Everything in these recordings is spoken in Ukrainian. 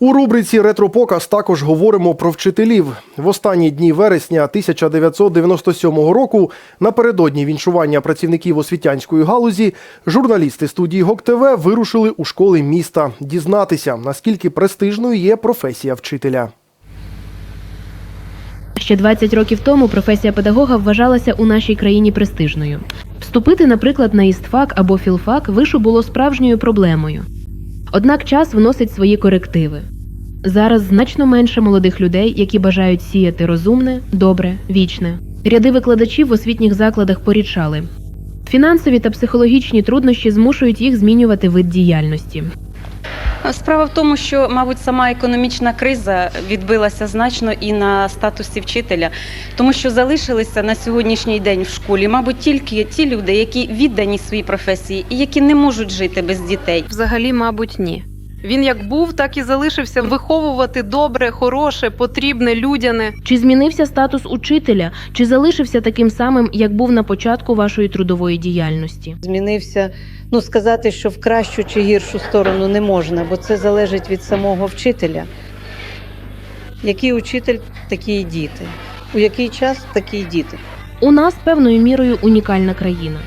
У рубриці Ретропоказ також говоримо про вчителів. В останні дні вересня 1997 року, напередодні віншування працівників освітянської галузі, журналісти студії ГОК ТВ вирушили у школи міста дізнатися, наскільки престижною є професія вчителя. Ще 20 років тому професія педагога вважалася у нашій країні престижною. Вступити, наприклад, на істфак або філфак вишу було справжньою проблемою. Однак час вносить свої корективи. Зараз значно менше молодих людей, які бажають сіяти розумне, добре, вічне. Ряди викладачів в освітніх закладах порічали. Фінансові та психологічні труднощі змушують їх змінювати вид діяльності. Справа в тому, що, мабуть, сама економічна криза відбилася значно і на статусі вчителя, тому що залишилися на сьогоднішній день в школі, мабуть, тільки ті люди, які віддані своїй професії і які не можуть жити без дітей. Взагалі, мабуть, ні. Він як був, так і залишився виховувати добре, хороше, потрібне, людяне. Чи змінився статус учителя, чи залишився таким самим, як був на початку вашої трудової діяльності? змінився. Ну, сказати, що в кращу чи гіршу сторону не можна, бо це залежить від самого вчителя. Який учитель, такі і діти. У який час такі й діти. У нас певною мірою унікальна країна.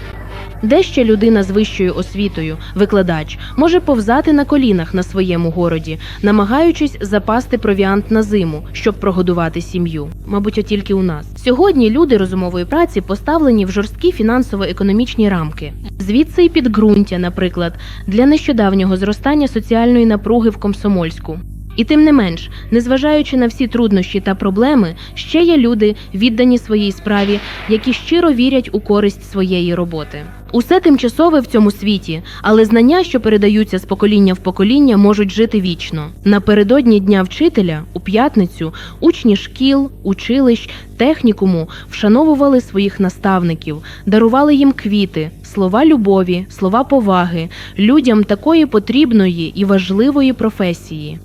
Де ще людина з вищою освітою, викладач, може повзати на колінах на своєму городі, намагаючись запасти провіант на зиму, щоб прогодувати сім'ю. Мабуть, от тільки у нас. Сьогодні люди розумової праці поставлені в жорсткі фінансово-економічні рамки. Звідси й підґрунтя, наприклад, для нещодавнього зростання соціальної напруги в Комсомольську. І тим не менш, незважаючи на всі труднощі та проблеми, ще є люди, віддані своїй справі, які щиро вірять у користь своєї роботи. Усе тимчасове в цьому світі, але знання, що передаються з покоління в покоління, можуть жити вічно. Напередодні дня вчителя, у п'ятницю, учні шкіл, училищ, технікуму вшановували своїх наставників, дарували їм квіти, слова любові, слова поваги людям такої потрібної і важливої професії.